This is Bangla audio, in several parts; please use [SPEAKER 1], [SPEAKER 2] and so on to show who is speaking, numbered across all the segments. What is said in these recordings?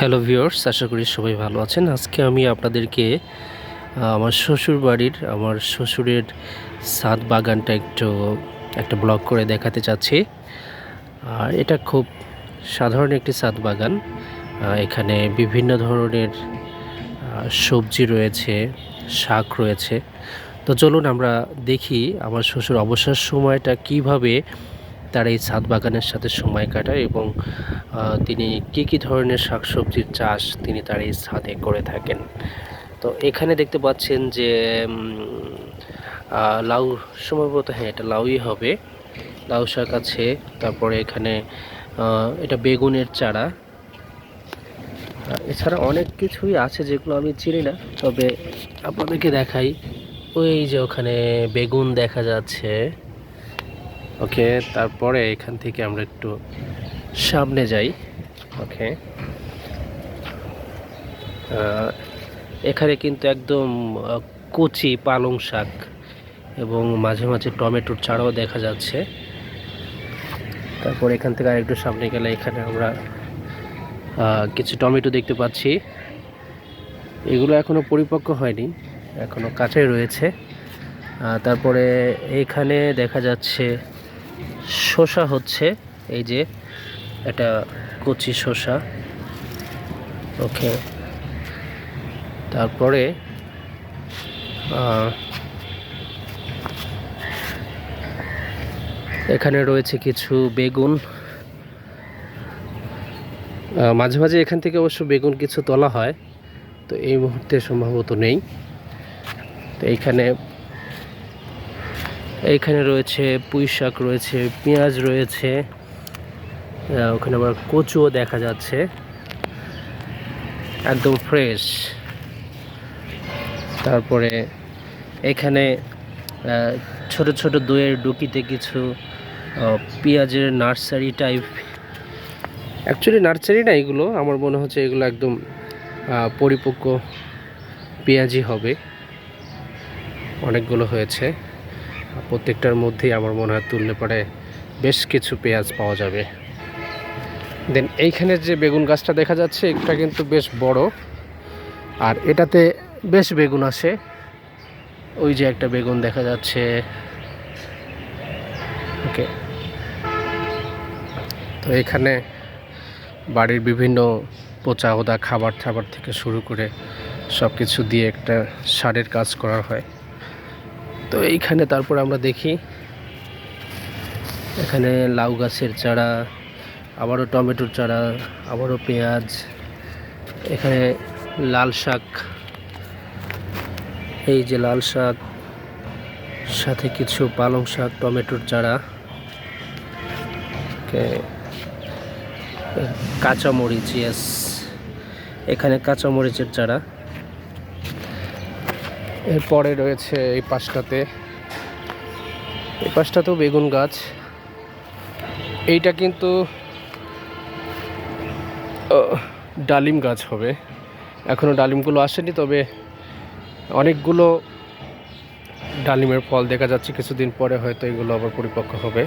[SPEAKER 1] হ্যালো ভিউয়ার্স, আশা করি সবাই ভালো আছেন। আজকে আমি আপনাদেরকে আমার শ্বশুর বাড়ির আমার শ্বশুরের সাদ বাগানটা একটু, একটা ব্লগ করে দেখাতে চাচ্ছি। আর এটা খুব সাধারণ একটি সাদ বাগান। এখানে বিভিন্ন ধরনের সবজি রয়েছে, শাক রয়েছে। তো চলুন আমরা দেখি আমার শ্বশুর অবসর সময়টা কীভাবে তার এই ছাদ বাগানের সাথে সময় কাটায় এবং তিনি কি কি ধরনের শাকসবজির চাষ তিনি তার এই ছাদে করে থাকেন। তো এখানে দেখতে পাচ্ছেন যে লাউ সম্ভবত হ্যাঁ এটা লাউই হবে। লাউ শাক আছে, তারপরে এখানে এটা বেগুনের চারা। এছাড়া অনেক কিছুই আছে যেগুলো আমি চিনি না, তবে আপনাদেরকে দেখাই। ওই যে ওখানে বেগুন দেখা যাচ্ছে। ওকে, তারপরে এখান থেকে আমরা একটু সামনে যাই। ওকে। এখানে কিন্তু একদম কচি পালং শাক এবং মাঝে মাঝে টমেটোর চারাও দেখা যাচ্ছে। তারপর এখান থেকে আরেকটু সামনে গেলে এখানে আমরা কিছু টমেটো দেখতে পাচ্ছি। এগুলো এখনও পরিপক্ক হয়নি এখনও কাঁচাই রয়েছে। তারপরে এখানে দেখা যাচ্ছে শসা হচ্ছে, এই যে এটা কচি শসা। ওকে। তারপরে এখানে রয়েছে কিছু বেগুন। মাঝে মাঝে এখান থেকে অবশ্য বেগুন কিছু তোলা হয়, তো এই মুহূর্তে সম্ভবত নেই। তো এইখানে এইখানে রয়েছে পুঁই শাক, রয়েছে পেঁয়াজ রয়েছে ওখানে আবার কচুও দেখা যাচ্ছে। একদম ফ্রেশ তারপরে এখানে ছোট ছোট দইয়ের ডুকিতে কিছু পেঁয়াজের নার্সারি টাইপ অ্যাকচুয়ালি নার্সারি না এগুলো, আমার মনে হচ্ছে এগুলো একদম পরিপক্ক পেঁয়াজই হবে। অনেকগুলো হয়েছে। প্রত্যেকটার মধ্যেই আমার মনে হয় তুললে পরে বেশ কিছু পেঁয়াজ পাওয়া যাবে। দেন এইখানে যে বেগুন গাছটা দেখা যাচ্ছে, এটা কিন্তু বেশ বড়। আর এটাতে বেশ বেগুন আসে। ওই যে একটা বেগুন দেখা যাচ্ছে। ওকে তো এখানে বাড়ির বিভিন্ন পচা ওদা খাবার টাবার থেকে শুরু করে সব কিছু দিয়ে একটা সারের কাজ করা হয়। তো এইখানে তারপর আমরা দেখি। এখানে লাউ গাছের চারা, আবারও টমেটোর চারা, আবারও পেঁয়াজ, এখানে লাল শাক, এই যে লাল শাক, সাথে কিছু পালং শাক, টমেটোর চারা কাঁচামরিচ ইয়েস এখানে কাঁচামরিচের চারা। এরপরে রয়েছে এই পাশটাতে। এই পাশটাতেও বেগুন গাছ। এইটা কিন্তু ডালিম গাছ হবে। এখনও ডালিমগুলো আসেনি, তবে অনেকগুলো ডালিমের ফল দেখা যাচ্ছে। কিছুদিন পরে হয়তো এগুলো আবার পরিপক্ক হবে।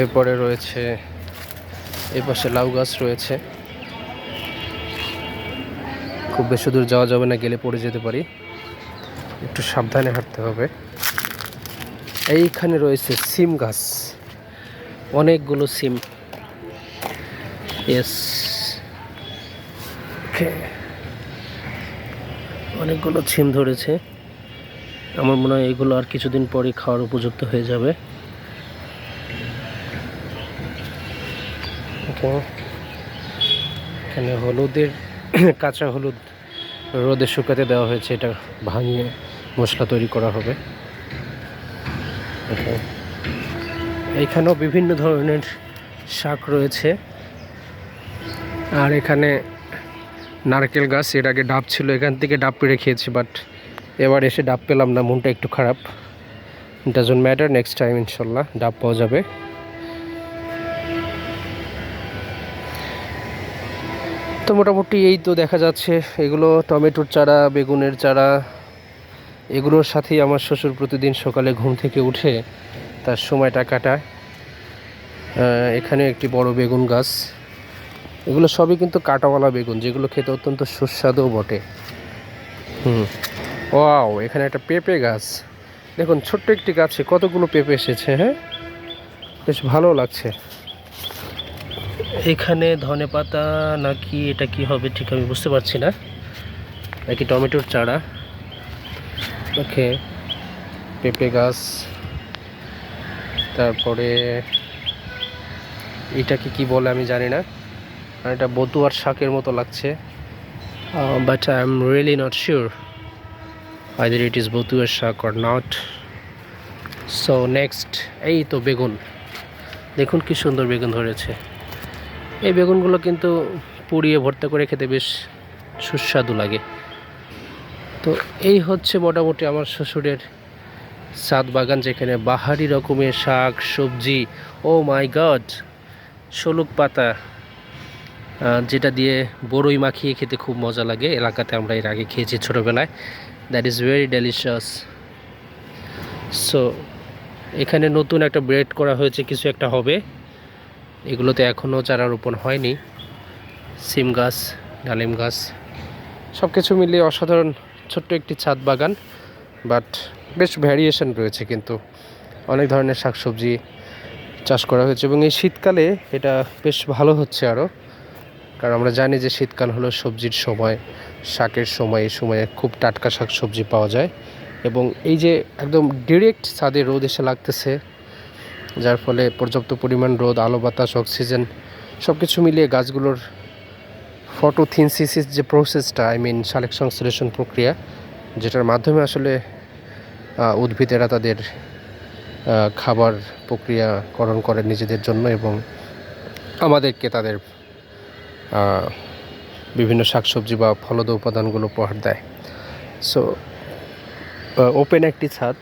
[SPEAKER 1] এরপরে রয়েছে এই পাশে লাউ গাছ রয়েছে। খুব বেশি দূর যাওয়া যাবে না, গেলে পড়ে যেতে পারি। একটু সাবধানে হাঁটতে হবে। এইখানে রয়েছে সিম গাছ। অনেকগুলো সিম। এস অনেকগুলো সিম ধরেছে। আমার মনে হয় এগুলো আর কিছুদিন পরে খাওয়ার উপযুক্ত হয়ে যাবে। এখানে হলুদের কাঁচা হলুদ রোদে শুকাতে দেওয়া হয়েছে, এটা ভাঙিয়ে মশলা তৈরি করা হবে। এইখানেও বিভিন্ন ধরনের শাক রয়েছে। আর এখানে নারকেল গাছ, এর আগে ডাব ছিল, এখান থেকে ডাব পেড়ে খেয়েছি বাট এবার এসে ডাব পেলাম না, মনটা একটু খারাপ। ডাজন্ট ম্যাটার নেক্সট টাইম ইনশাল্লাহ ডাব পাওয়া যাবে। তো মোটামুটি এই তো দেখা যাচ্ছে। এগুলো টমেটোর চারা, বেগুনের চারা, এগুলোর সাথেই আমার শ্বশুর প্রতিদিন সকালে ঘুম থেকে উঠে তার সময়টা কাটায়। এখানে একটি বড় বেগুন গাছ। এগুলো সবই কিন্তু কাটাওয়ালা বেগুন, যেগুলো খেতে অত্যন্ত সুস্বাদুও বটে। হুম। ওয়াও, এখানে একটা পেঁপে গাছ। দেখুন, ছোট্ট একটি গাছে কতগুলো পেঁপে এসেছে হ্যাঁ? বেশ ভালো লাগছে। এখানে ধনে পাতা নাকি এটা কি হবে ঠিক আমি বুঝতে পারছি না। নাকি টমেটোর চারা। ওকে। পেঁপে গাছ। তারপরে এটাকে কি বলে আমি জানি না। আর এটা বতুয়ার শাকের মতো লাগছে। But I am really not sure either it is বতুয়ার শাক অর নট সো নেক্সট এই তো বেগুন। দেখুন কি সুন্দর বেগুন ধরেছে। এই বেগুনগুলো কিন্তু পুড়িয়ে ভর্তা করে খেতে বেশ সুস্বাদু লাগে। তো এই হচ্ছে মোটামুটি আমার শ্বশুরের সাত বাগান, যেখানে বাহারি রকমের শাক, সবজি, ও মাই গড, শলুক পাতা যেটা দিয়ে বড়ই মাখিয়ে খেতে খুব মজা লাগে। এলাকাতে আমরা এর আগে খেয়েছি ছোটোবেলায়। That is very delicious so এখানে নতুন একটা ব্রেড করা হয়েছে, কিছু একটা হবে। এগুলোতে এখনও চারা রোপণ হয়নি। সিম গাছ, ডালিম গাছ সব কিছু মিলিয়ে অসাধারণ ছোট্ট একটি ছাদ বাগান বাট বেশ ভ্যারিয়েশন রয়েছে কিন্তু অনেক ধরনের শাকসবজি চাষ করা হয়েছে এবং এই শীতকালে এটা বেশ ভালো হচ্ছে আরও কারণ আমরা জানি যে শীতকাল হলো সবজির সময়, শাকের সময়, এই সময়ে খুব টাটকা শাকসবজি পাওয়া যায় এবং এই যে একদম ডিরেক্ট ছাদে রোদ এসে লাগতেছে যার ফলে পর্যাপ্ত পরিমাণ রোদ, আলো, বাতাস, অক্সিজেন সব কিছু মিলিয়ে গাছগুলোর ফটোথিনসিসিস যে প্রসেসটা আই মিন সালেক সংশ্লেষণ প্রক্রিয়া, যেটার মাধ্যমে আসলে উদ্ভিদেরা তাদের খাবার প্রক্রিয়াকরণ করে নিজেদের জন্য এবং আমাদেরকে তাদের বিভিন্ন শাকসবজি বা ফলদ উপাদানগুলো উপহার দেয়। সো ওপেন একটি ছাদ,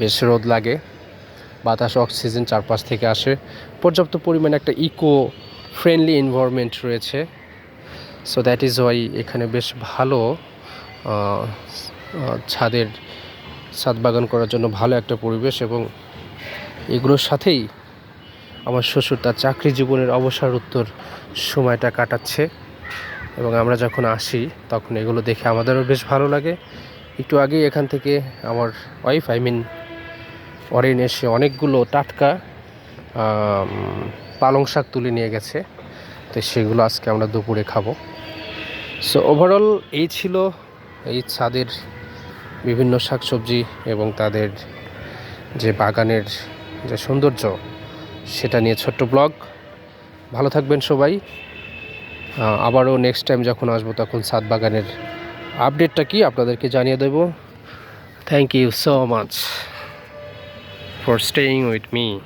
[SPEAKER 1] বেশ রোদ লাগে। বাতাস অক্সিজেন চারপাশ থেকে আসে। পর্যাপ্ত পরিমাণে একটা ইকো ফ্রেন্ডলি এনভায়রনমেন্ট রয়েছে। সো দ্যাট ইজ ওয়াই এখানে বেশ ভালো ছাদের, ছাদ বাগান করার জন্য ভালো একটা পরিবেশ এবং এগুলোর সাথেই আমার শ্বশুর তার চাকরি জীবনের অবসর উত্তর সময়টা কাটাচ্ছে এবং আমরা যখন আসি তখন এগুলো দেখে আমাদেরও বেশ ভালো লাগে। একটু আগেই এখান থেকে আমার ওয়াইফ আই মিন অরেন এসে অনেকগুলো টাটকা পালং শাক তুলে নিয়ে গেছে। তো সেগুলো আজকে আমরা দুপুরে খাব। সো ওভারঅল এই ছিল এই ছাদের বিভিন্ন শাকসবজি এবং তাদের যে বাগানের যে সৌন্দর্য, সেটা নিয়ে ছোট্ট ব্লগ। ভালো থাকবেন সবাই। আবারও নেক্সট টাইম যখন আসব তখন ছাদ বাগানের আপডেটটা কি আপনাদেরকে জানিয়ে দেব। Thank you so much for staying with me.